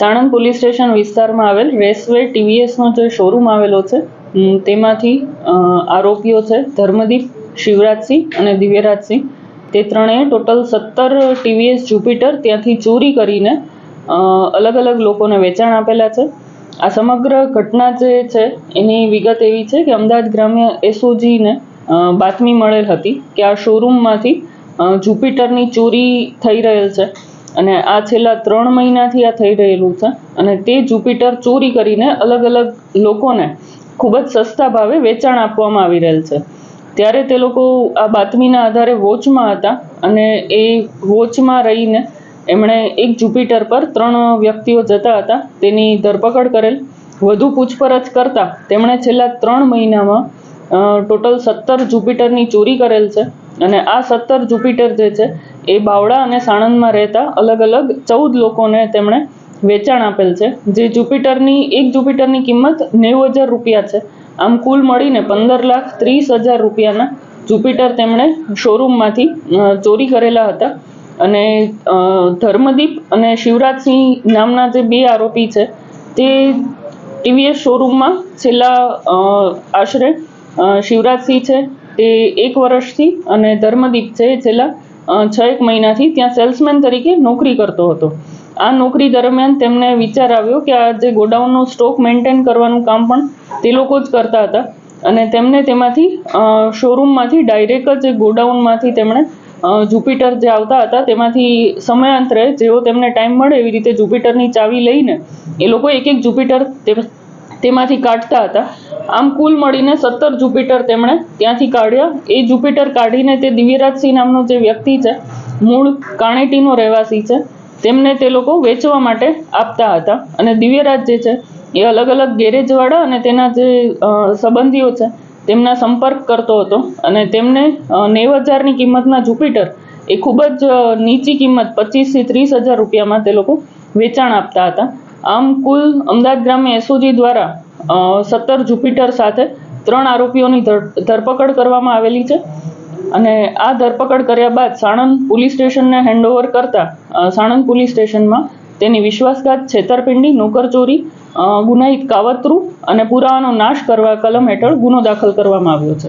Sanand police station વિસ્તારમાં આવેલ રેસવે ટીવીએસનો જે શોરૂમ આવેલો છે તેમાંથી આરોપીઓ છે ધર્મદીપ, શિવરાજસિંહ અને દિવ્યરાજસિંહ. તે ત્રણેય ટોટલ સત્તર ટીવીએસ જુપિટર ત્યાંથી ચોરી કરીને અલગ અલગ લોકોને વેચાણ આપેલા છે. આ સમગ્ર ઘટના જે છે, એની વિગત એવી છે કે અમદાવાદ ગ્રામ્ય એસઓજીને બાતમી મળેલ હતી કે આ શોરૂમમાંથી જુપિટરની ચોરી થઈ રહેલ છે. અને આ છેલ્લા ત્રણ મહિનાથી આ થઈ રહેલું છે. અને તે જુપિટર ચોરી કરીને અલગ અલગ લોકોને ખૂબ જ સસ્તા ભાવે વેચાણ આપવામાં આવી રહેલ છે. ત્યારે તે લોકો આ બાતમીના આધારે વોચમાં હતા અને એ વોચમાં રહીને એમણે એક જુપિટર પર ત્રણ વ્યક્તિઓ જતા હતા. તેની ધરપકડ કરેલ, વધુ પૂછપરછ કરતા તેમણે છેલ્લા ત્રણ મહિનામાં ટોટલ સત્તર જુપિટરની ચોરી કરેલ છે. અને આ સત્તર જુપિટર જે છે એ બાવળા અને સાણંદમાં રહેતા અલગ અલગ ચૌદ લોકોને તેમણે વેચાણ આપેલ છે. જે જુપિટરની, એક જુપિટરની કિંમત નેવું હજાર રૂપિયા છે. આમ કુલ મળીને પંદર લાખ ત્રીસ હજાર રૂપિયાના જુપિટર તેમણે શોરૂમમાંથી ચોરી કરેલા હતા. અને ધર્મદીપ અને શિવરાજસિંહ નામના જે બે આરોપી છે, તે ટીવીએસ શોરૂમમાં છેલ્લા આશરે શિવરાજસિંહ છે, તે એક વર્ષથી અને ધર્મદીપ છે છેલ્લા છ એક મહિનાથી ત્યાં સેલ્સમેન તરીકે નોકરી કરતો હતો. આ નોકરી દરમિયાન તેમને વિચાર આવ્યો કે આ જે ગોડાઉનનો સ્ટોક મેન્ટેન કરવાનું કામ પણ તે લોકો જ કરતા હતા અને તેમને તેમાંથી શોરૂમમાંથી ડાયરેક્ટ જ ગોડાઉનમાંથી તેમણે જુપિટર જે આવતા હતા તેમાંથી સમયાંતરે જેવો તેમને ટાઈમ મળે એવી રીતે જુપિટરની ચાવી લઈને એ લોકો એક એક જુપિટર તેમાંથી કાઢતા હતા. આમ કુલ મળીને સત્તર જુપિટર તેમણે ત્યાંથી કાઢ્યા. એ જુપિટર કાઢીને તે દિવ્યરાજસિંહ નામનો જે વ્યક્તિ છે, મૂળ કાણેટીનો રહેવાસી છે, તેમને તે લોકો વેચવા માટે આપતા હતા. અને દિવ્યરાજ જે છે, એ અલગ અલગ ગેરેજવાળા અને તેના જે સંબંધીઓ છે, તેમના સંપર્ક કરતો હતો. અને તેમને નેવ હજારની કિંમતના જુપિટર એ ખૂબ જ નીચી કિંમત, પચીસથી ત્રીસ હજાર રૂપિયામાં તે લોકો વેચાણ આપતા હતા. આમ કુલ અમદાવાદ ગ્રામ્ય એસઓજી દ્વારા સત્તર જુપિટર સાથે ત્રણ આરોપીઓની ધર- ધરપકડ કરવામાં આવેલી છે. અને આ ધરપકડ કર્યા બાદ સાણંદ પોલીસ સ્ટેશનને હેન્ડઓવર કરતા સાણંદ પોલીસ સ્ટેશનમાં તેની વિશ્વાસઘાત છેતરપિંડી, નોકરચોરી ગુનાહિત કાવતરું અને પુરાવાનો નાશ કરવા કલમ હેઠળ ગુનો દાખલ કરવામાં આવ્યો છે.